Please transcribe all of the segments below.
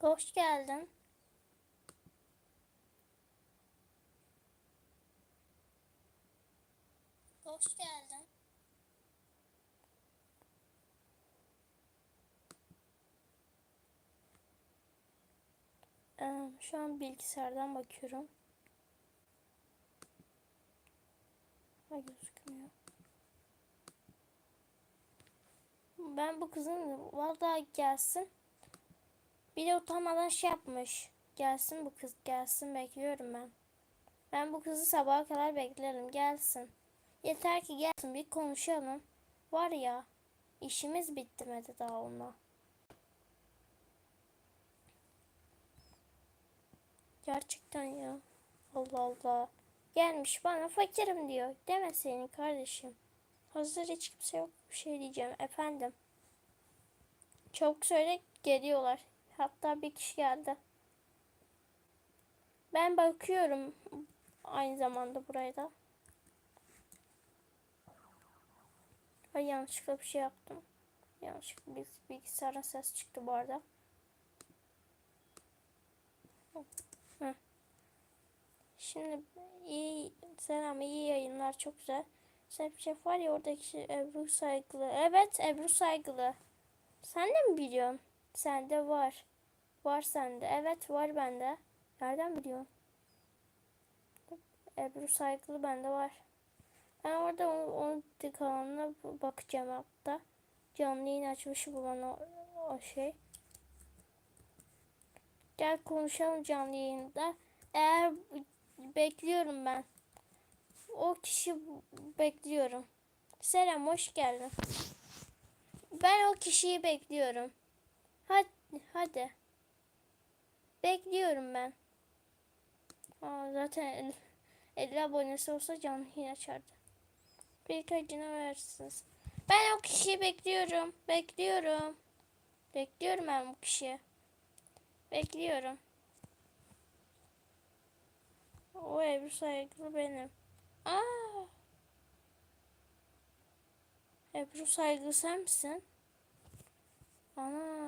Hoş geldin. Hoş geldin. Ee, şu an bilgisayardan bakıyorum. Ha gözükmüyor. Ben bu kızın vallahi gelsin. Bir de utanmadan şey yapmış. Gelsin bu kız gelsin bekliyorum ben. Ben bu kızı sabaha kadar beklerim gelsin. Yeter ki gelsin bir konuşalım. Var ya işimiz bitmedi daha onunla. Gerçekten ya. Allah Allah. Gelmiş bana fakirim diyor. Deme senin kardeşim. Hazır hiç kimse yok. Bir şey diyeceğim efendim. Çabuk söyle geliyorlar. Hatta bir kişi geldi. Ben bakıyorum aynı zamanda buraya da. Ay yanlışlıkla bir şey yaptım. Yanlışlıkla bir bilgisayarın ses çıktı bu arada. Şimdi iyi selam iyi yayınlar çok güzel. Şef var ya oradaki Ebru Saygılı. Evet Ebru Saygılı. Sen de mi biliyorsun? Sende var. Var sende. Evet var bende. Nereden biliyorsun? Ebru Saygılı bende var. Ben orada onun, onun bakacağım hatta. Canlı yayın açmış bu bana o, o şey. Gel konuşalım canlı yayında. Eğer bekliyorum ben. O kişi bekliyorum. Selam hoş geldin. Ben o kişiyi bekliyorum. Hadi hadi. Bekliyorum ben. Aa, zaten 50 abonesi olsa canlı yayın açardı. Birkaçına verirsiniz. Ben o kişiyi bekliyorum. Bekliyorum. Bekliyorum ben bu kişiyi. Bekliyorum. O Ebru saygılı benim. Aa. Ebru saygılı sen misin? Ana.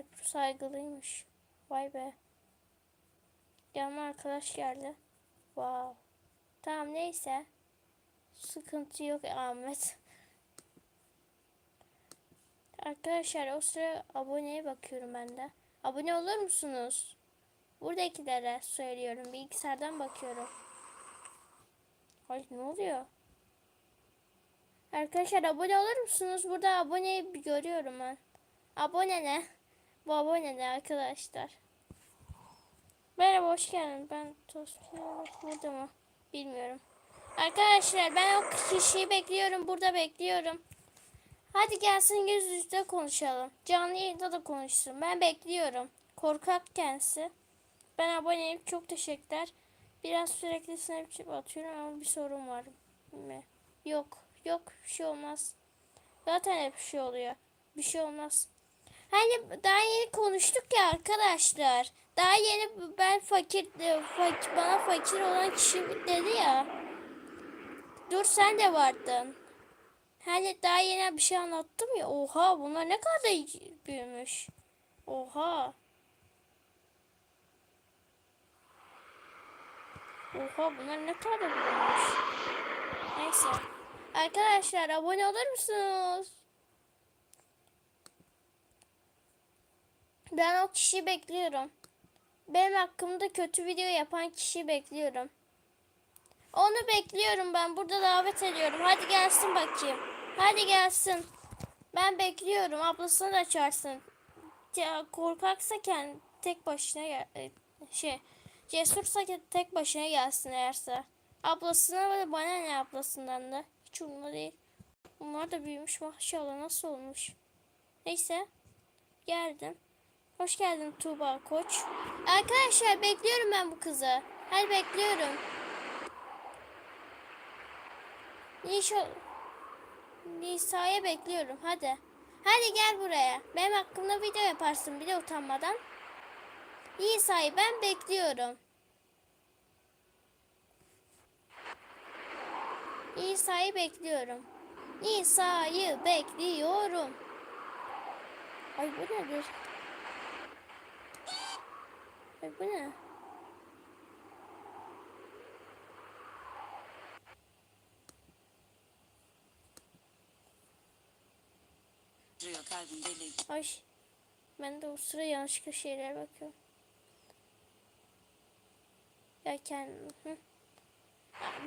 Ebru saygılıymış. Vay be. Yanıma arkadaş geldi. Wow. Tamam neyse. Sıkıntı yok Ahmet. Arkadaşlar o sıra aboneye bakıyorum ben de. Abone olur musunuz? Buradakilere söylüyorum. Bilgisayardan bakıyorum. Ay ne oluyor? Arkadaşlar abone olur musunuz? Burada aboneyi görüyorum ben. Abone ne? Bu abone ne arkadaşlar? Merhaba hoş geldin. Ben Tosya burada mı? Bilmiyorum. Arkadaşlar ben o kişiyi bekliyorum. Burada bekliyorum. Hadi gelsin yüz yüze konuşalım. Canlı yayında da konuşsun. Ben bekliyorum. Korkak kendisi. Ben aboneyim. Çok teşekkürler. Biraz sürekli snapchat atıyorum ama bir sorun var mı? Yok. Yok. Bir şey olmaz. Zaten hep bir şey oluyor. Bir şey olmaz. Hani daha yeni konuştuk ya arkadaşlar. Daha yeni ben fakir, fakir bana fakir olan kişi dedi ya. Dur sen de vardın. Hani daha yeni bir şey anlattım ya. Oha bunlar ne kadar büyümüş. Oha. Oha bunlar ne kadar büyümüş. Neyse. Arkadaşlar abone olur musunuz? Ben o kişiyi bekliyorum. Benim hakkımda kötü video yapan kişiyi bekliyorum. Onu bekliyorum ben. Burada davet ediyorum. Hadi gelsin bakayım. Hadi gelsin. Ben bekliyorum. Ablasını da çağırsın. Ya, korkaksa kendi tek başına e, şey cesursa tek başına gelsin eğerse. Ablasına ve bana ne ablasından da. Hiç umurumda değil. Bunlar da büyümüş maşallah nasıl olmuş. Neyse. Geldim. Hoş geldin Tuğba Koç. Arkadaşlar bekliyorum ben bu kızı. Hadi bekliyorum. Nişo Nisa'ya bekliyorum. Hadi. Hadi gel buraya. Benim hakkımda video yaparsın bir de utanmadan. Nisa'yı ben bekliyorum. Nisa'yı bekliyorum. Nisa'yı bekliyorum. Ay bu nedir? Ay bu ne? Ay ben de o sıra yanlışlıkla şeyler bakıyorum. Ya kendim. Hı.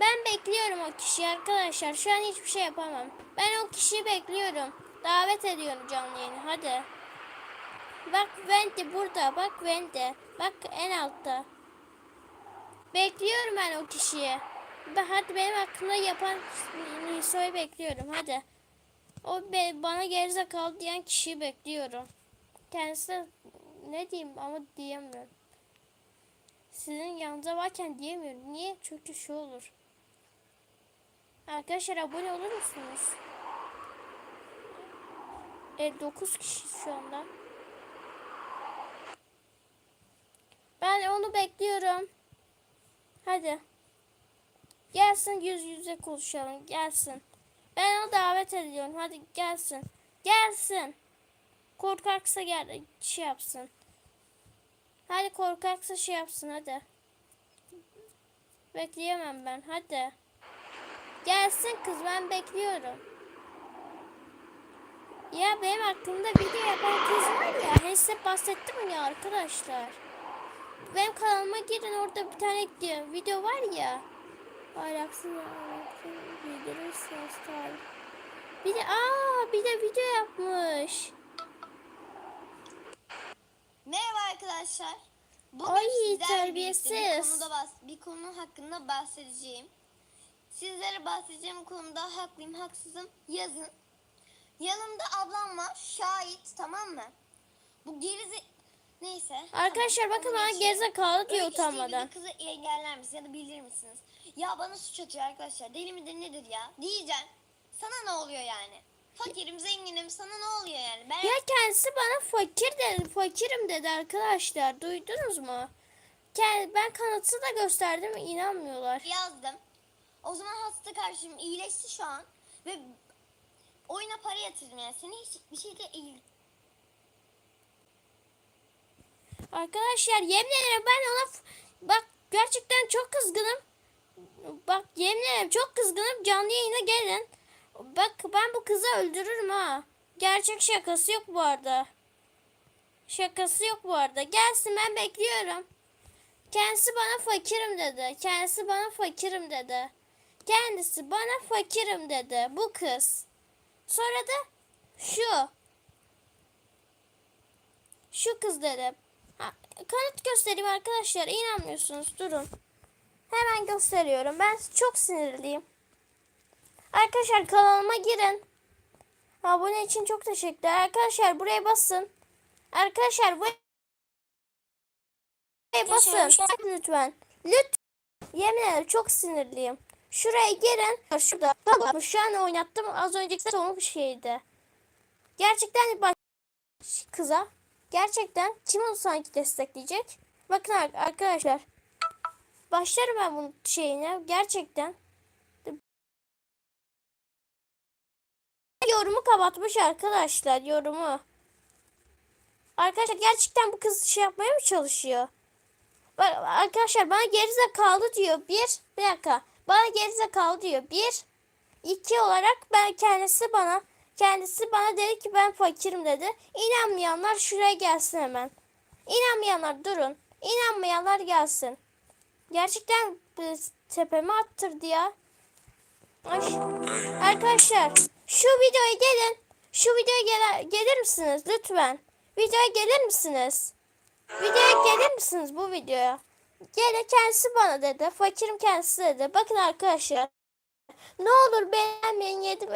Ben bekliyorum o kişiyi arkadaşlar. Şu an hiçbir şey yapamam. Ben o kişiyi bekliyorum. Davet ediyorum canlı yayını. Hadi. Bak Vente burada. Bak Vente. Bak en altta. Bekliyorum ben o kişiyi. Ben, hadi benim hakkımda yapan Niso'yu bekliyorum. Hadi. O be, bana gerizekalı diyen kişiyi bekliyorum. Kendisi ne diyeyim ama diyemiyorum. Sizin yanınızda varken diyemiyorum. Niye? Çünkü şu olur. Arkadaşlar abone olur musunuz? E 9 kişi şu anda. Ben onu bekliyorum. Hadi. Gelsin yüz yüze konuşalım. Gelsin. Ben onu davet ediyorum. Hadi gelsin. Gelsin. Korkaksa gel şey yapsın. Hadi korkaksa şey yapsın hadi. Bekleyemem ben. Hadi. Gelsin kız ben bekliyorum. Ya benim aklımda video yapan kız var ya. Size bahsettim ya arkadaşlar. Benim kanalıma girin orada bir tane video var ya. Ahlaksız ahlaksız bildirirsiniz tabii. Bir de aa bir de video yapmış. Merhaba arkadaşlar. Bugün Ay, sizlerle terbiyesiz. bir konuda bahs- bir konu hakkında bahsedeceğim. Sizlere bahsedeceğim konuda haklıyım haksızım yazın. Yanımda ablam var şahit tamam mı? Bu gerize neyse. Arkadaşlar tamam, bakın bana geçelim. gerizekalı diyor utanmadan. kızı engeller misiniz ya da bildirir misiniz? Ya bana suç atıyor arkadaşlar. Deli midir nedir ya? Diyeceğim. Sana ne oluyor yani? Fakirim zenginim sana ne oluyor yani? Ben Ya kendisi bana fakir dedi. Fakirim dedi arkadaşlar. Duydunuz mu? Ben kanıtı da gösterdim inanmıyorlar. yazdım. O zaman hasta kardeşim iyileşti şu an. Ve oyuna para yatırdım yani. Seni hiç bir şeyde Arkadaşlar yemin ederim ben ona bak gerçekten çok kızgınım. Bak yemin ederim çok kızgınım. Canlı yayına gelin. Bak ben bu kızı öldürürüm ha. Gerçek şakası yok bu arada. Şakası yok bu arada. Gelsin ben bekliyorum. Kendisi bana fakirim dedi. Kendisi bana fakirim dedi. Kendisi bana fakirim dedi. Bu kız. Sonra da şu. Şu kız dedi. Kanıt göstereyim arkadaşlar. İnanmıyorsunuz. Durun. Hemen gösteriyorum. Ben çok sinirliyim. Arkadaşlar kanalıma girin. Abone için çok teşekkürler. Arkadaşlar buraya basın. Arkadaşlar buraya basın. Lütfen. Lütfen. Yemin ederim çok sinirliyim. Şuraya girin. Şurada. Bak, Şu an oynattım. Az önceki bir şeydi. Gerçekten baş kıza. Gerçekten kim onu sanki destekleyecek? Bakın ar- arkadaşlar. Başlarım ben bunun şeyine. Gerçekten. Yorumu kapatmış arkadaşlar. Yorumu. Arkadaşlar gerçekten bu kız şey yapmaya mı çalışıyor? Bak arkadaşlar bana gerizekalı diyor. Bir, bir dakika. Bana gerizekalı diyor. Bir, iki olarak ben kendisi bana kendisi bana dedi ki ben fakirim dedi. İnanmayanlar şuraya gelsin hemen. İnanmayanlar durun. İnanmayanlar gelsin. Gerçekten tepeme attırdı ya. Ay. Arkadaşlar şu videoya gelin. Şu videoya gel gelir misiniz lütfen? Videoya gelir misiniz? Videoya gelir misiniz bu videoya? Gene kendisi bana dedi. Fakirim kendisi dedi. Bakın arkadaşlar. Ne olur beğenmeyin yedim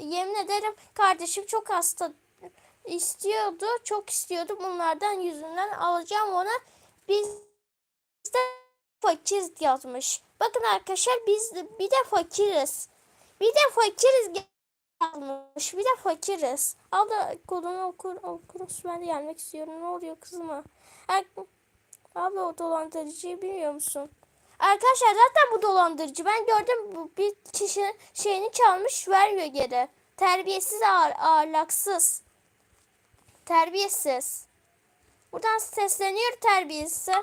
yemin ederim kardeşim çok hasta istiyordu çok istiyordu. Bunlardan yüzünden alacağım ona. Biz de fakiriz yazmış. Bakın arkadaşlar biz de, bir de fakiriz. Bir de fakiriz yazmış. Bir de fakiriz. Abla kodunu okur okuruz. Ben de gelmek istiyorum. Ne oluyor kızıma? Abla o dolandırıcıyı bilmiyor musun Arkadaşlar zaten bu dolandırıcı. Ben gördüm bu bir kişinin şeyini çalmış vermiyor geri. Terbiyesiz ağır, ağırlaksız. Terbiyesiz. Buradan sesleniyor terbiyesiz.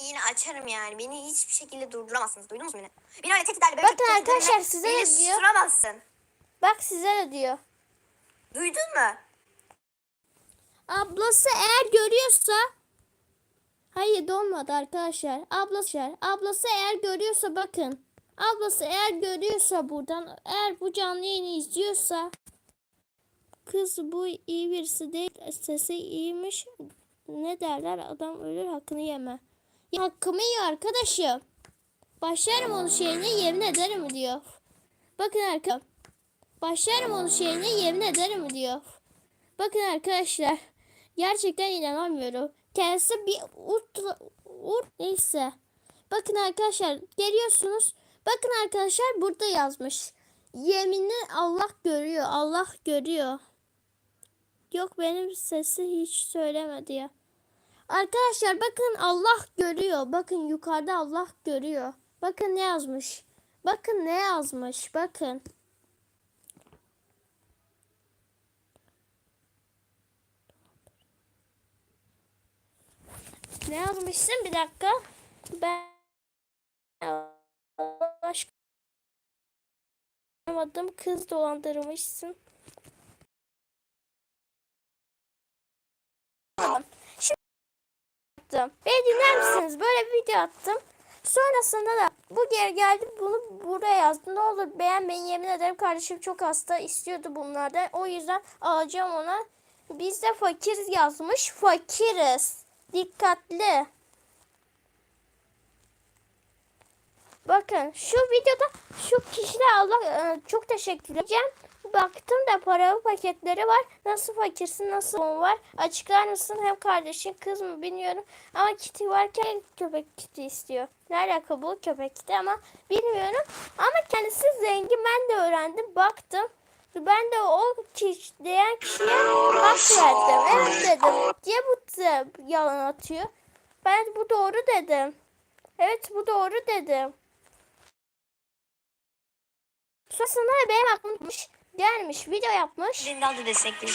Yine açarım yani. Beni hiçbir şekilde durduramazsınız. Duydunuz mu beni? Beni öyle tehditlerle böyle Bakın arkadaşlar, size ne diyor? susturamazsın. Bak size de diyor. Duydun mu? Ablası eğer görüyorsa Hayır dolmadı arkadaşlar. Ablası, ablası eğer görüyorsa bakın. Ablası eğer görüyorsa buradan eğer bu canlı yayını izliyorsa kız bu iyi birisi değil sesi iyiymiş ne derler adam ölür hakkını yeme. Hakkımı yiyor arkadaşım. Başlarım onun şeyine yemin ederim diyor. Bakın arkadaşlar. Başlarım onun şeyine yemin ederim diyor. Bakın arkadaşlar. Gerçekten inanamıyorum. Kendisi bir urt, urt neyse. Bakın arkadaşlar geliyorsunuz. Bakın arkadaşlar burada yazmış. Yeminli Allah görüyor. Allah görüyor. Yok benim sesi hiç söylemedi ya. Arkadaşlar bakın Allah görüyor. Bakın yukarıda Allah görüyor. Bakın ne yazmış. Bakın ne yazmış. Bakın. Ne yazmışsın? Bir dakika. Ben anlamadım. Kız dolandırmışsın. Şimdi attım. Beni dinler misiniz? Böyle bir video attım. Sonrasında da bu geri geldi bunu buraya yazdı. Ne olur beğenmeyin yemin ederim kardeşim çok hasta istiyordu bunlardan. O yüzden alacağım ona. Biz de fakiriz yazmış. Fakiriz. Dikkatli. Bakın şu videoda şu kişilere Allah e, çok teşekkür edeceğim. Baktım da paralı paketleri var. Nasıl fakirsin nasıl var? Açıklar mısın? Hem kardeşin kız mı bilmiyorum. Ama kiti varken köpek kiti istiyor. Ne alaka bu köpek kiti ama bilmiyorum. Ama kendisi zengin ben de öğrendim. Baktım. Ben de o kişi diyen kişiye hak verdim. Evet dedim. Diye bu yalan atıyor. Ben bu doğru dedim. Evet bu doğru dedim. Sonrasında benim aklım tutmuş, gelmiş, video yapmış.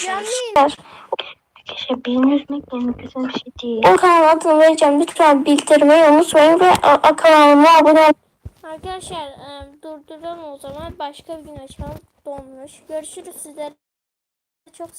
Canlı yayın. Arkadaşlar birini üzmek benim güzel bir şey değil. O kanal adını vereceğim. Lütfen bildirmeyi unutmayın ve kanalıma abone olun. Arkadaşlar e, durduralım o zaman. Başka bir gün açalım. Donmuş. Görüşürüz sizlere. Çok sev-